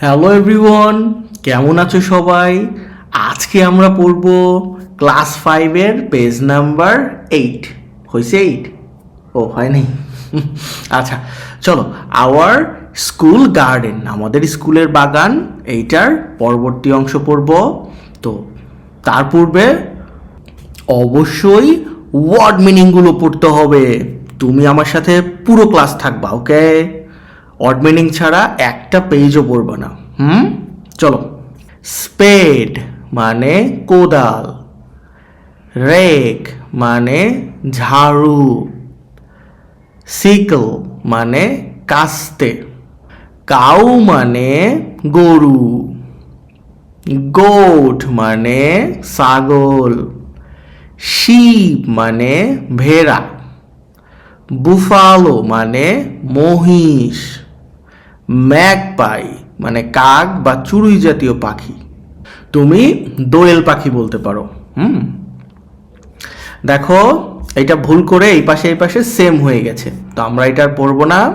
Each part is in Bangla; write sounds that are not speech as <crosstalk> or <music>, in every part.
হ্যালো এভরিওয়ান কেমন আছো সবাই? আজকে আমরা পড়ব ক্লাস ফাইভের পেজ নাম্বার এইট হয়েছে এইট ও হয় নাই <laughs> আচ্ছা চলো আওয়ার স্কুল গার্ডেন আমাদের স্কুলের বাগান, এইটার পরবর্তী অংশ পড়ব। তো, তার পূর্বে অবশ্যই ওয়ার্ড মিনিংগুলো পড়তে হবে। তুমি আমার সাথে পুরো ক্লাস থাকবা ওকে ওয়ার্ড মিনিং ছাড়া একটা পেজও পড়বে না। হুম? চলো। স্পেড মানে কোদাল। রেক মানে ঝাড়ু। সিকল মানে কাস্তে। কাউ মানে গরু। গোট মানে ছাগল। শিপ মানে ভেড়া। বুফালো মানে মহিষ। ম্যাকপাই মানে কাক বা চুড়ুই জাতীয় পাখি। তুমি দোয়েল পাখি বলতে পারো, হুম? দেখো, এটা ভুল করে এই পাশে এই পাশে সেম হয়ে গেছে। তো আমরা এটার পড়ব না।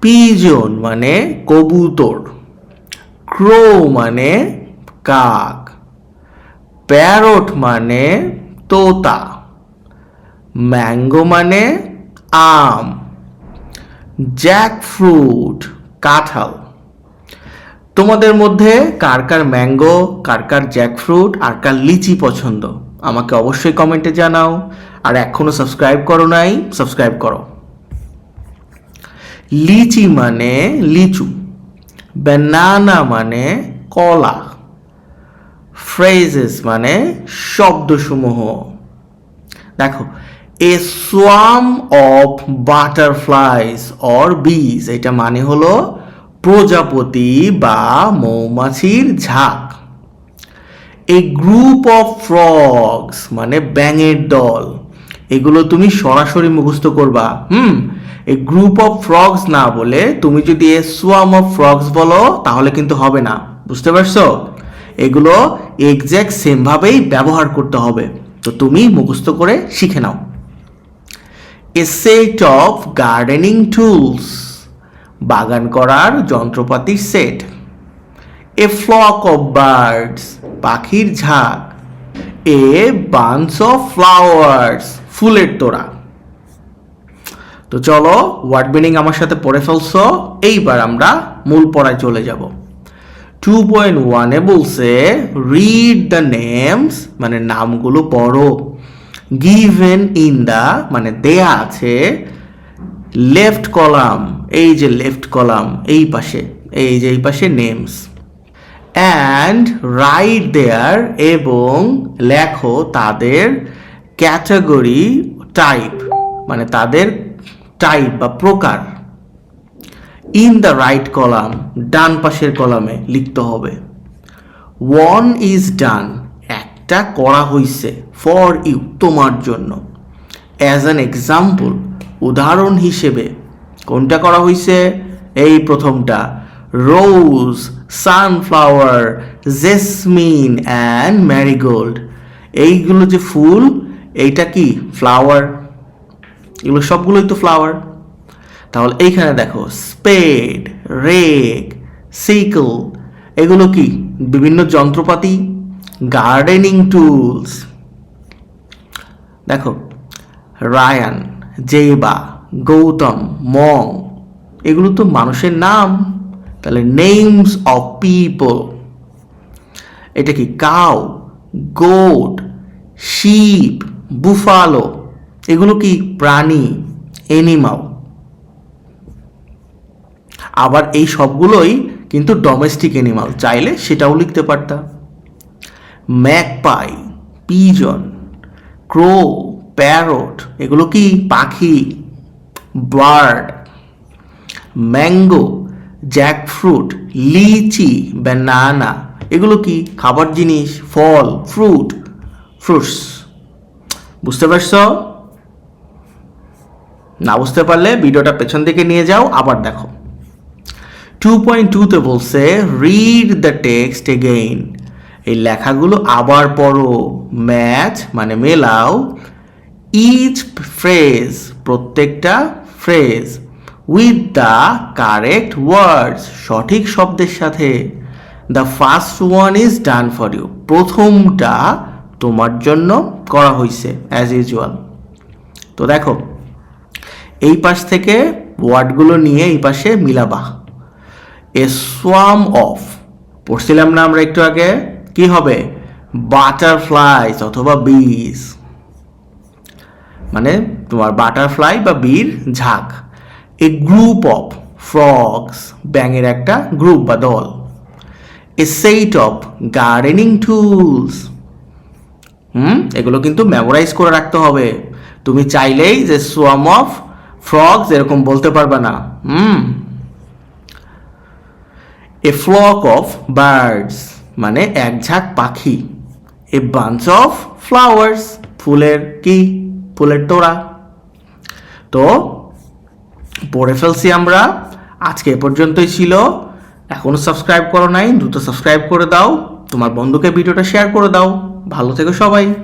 পিজন মানে কবুতর ক্রো মানে কাক প্যারট মানে তোতা ম্যাঙ্গো মানে আম। জ্যাক ফ্রুট কাঁঠাল। তোমাদের মধ্যে কার কার ম্যাঙ্গো, কার কার জ্যাকফ্রুট আর কার লিচি পছন্দ, আমাকে অবশ্যই কমেন্টে জানাও। আর এখনও সাবস্ক্রাইব করো নাই সাবস্ক্রাইব করো। লিচি মানে লিচু ব্যানানা মানে কলা ফ্রেজেস মানে শব্দসমূহ। দেখো a swarm of butterflies or bees এটা মানে হলো প্রজাপতি বা মৌমাছির ঝাঁক। এ গ্রুপ অফ ফ্রগস মানে ব্যাঙের দল। এগুলো তুমি সরাসরি মুখস্থ করবা। হুম এই গ্রুপ অফ ফ্রগস না বলে তুমি যদি এ সোয়াম অফ ফ্রগস বলো, তাহলে কিন্তু হবে না। বুঝতে পারছ? এগুলো এক্স্যাক্ট সেমভাবেই ব্যবহার করতে হবে। তো তুমি মুখস্থ করে শিখে নাও। A set of gardening tools বাগান করার যন্ত্রপাতির set a flock of birds পাখির ঝাঁক. এ বান্স অফ ফ্লাওয়ার্স ফুলের তোড়া। তো চলো ওয়ার্ড মিনিং আমার সাথে পড়ে ফেলছো, এইবার আমরা মূল পড়ায় চলে যাব। টু পয়েন্ট ওয়ানে বলছে রিড দ্য নেমস মানে নামগুলো পড়ো। গিভেন ইন দ্য মানে দেয়া আছে লেফট কলাম এই যে লেফট কলাম এই পাশে, এই যে এই পাশে নেমস অ্যান্ড রাইট দেয়ার এবং লেখো তাদের ক্যাটাগরি টাইপ মানে তাদের টাইপ বা প্রকার। ইন দ্য রাইট কলাম ডান পাশের কলামে লিখতে হবে। ওয়ান ইজ ডান একটা করা হইছে ফর ইউ তোমার জন্য। অ্যাজ অ্যান এক্সাম্পল উদাহরণ হিসেবে, কোনটা করা হইছে? এই প্রথমটা rose sunflower jasmine and marigold এইগুলো যে ফুল, এইটা কি? ফ্লাওয়ার এগুলো সবগুলোই তো ফ্লাওয়ার তাহলে এইখানে দেখো স্পেড রেক সিকল এগুলো কি? বিভিন্ন যন্ত্রপাতি গার্ডেনিং টুলস দেখো রায়ান জেবা গৌতম মং এগুলো তো মানুষের নাম। তাহলে নেমস অফ পিপল এটা কি কাউ গোট শিপ বুফালো এগুলো কি প্রাণী এনিমাল আবার এই সবগুলোই কিন্তু ডোমেস্টিক এনিমাল চাইলে সেটাও লিখতে পারতা। ম্যাকপাই পিজন ক্রো প্যারট এগুলো কি? পাখি bird mango jackfruit lychee banana এগুলো কি? খাবার জিনিস, ফল ফ্রুট ফ্রুটস বুঝতে পারছ? না বুঝতে পারলে ভিডিওটা পেছন দিকে নিয়ে যাও, আবার দেখো। টু পয়েন্ট টুতে বলছে রিড দ্য টেক্সট এগেইন এই লেখাগুলো আবার পড়ো। ম্যাচ মানে মেলাও। ইচ ফ্রেজ, প্রত্যেকটা phrase. With the correct words, সঠিক শব্দের সাথে। The first one is done for you. প্রথমটা তোমার জন্য করা হয়েছে অ্যাজ ইউজুয়াল তো দেখো, এই পাশ থেকে ওয়ার্ডগুলো নিয়ে এই পাশে মিলাবা। এ সোয়াম অফ পড়ছিলাম না আমরা একটু আগে? কি হবে? বাটারফ্লাইস অথবা বিজ। মানে তোমার বাটারফ্লাই বা বীর ঝাঁক। এ গ্রুপ অফ ফ্রগস, ব্যাঙের একটা গ্রুপ বা দল। এ সেইট অফ গার্ডেনিং টুলস। হুম? এগুলো কিন্তু মেমোরাইজ করে রাখতে হবে। তুমি চাইলেই যে সোয়াম অফ ফ্রগস এরকম বলতে পারবে না। হুম? A flock of birds. মানে এক ঝাঁক পাখি এ বাঞ্চ অফ ফ্লাওয়ার্স ফুলের কি? ফুলের তোড়া তো, পড়ে ফেলছি আমরা। আজকে এ পর্যন্তই ছিল। এখনও সাবস্ক্রাইব করো নাই, দ্রুত সাবস্ক্রাইব করে দাও। তোমার বন্ধুকে ভিডিওটা শেয়ার করে দাও। ভালো থেকো সবাই।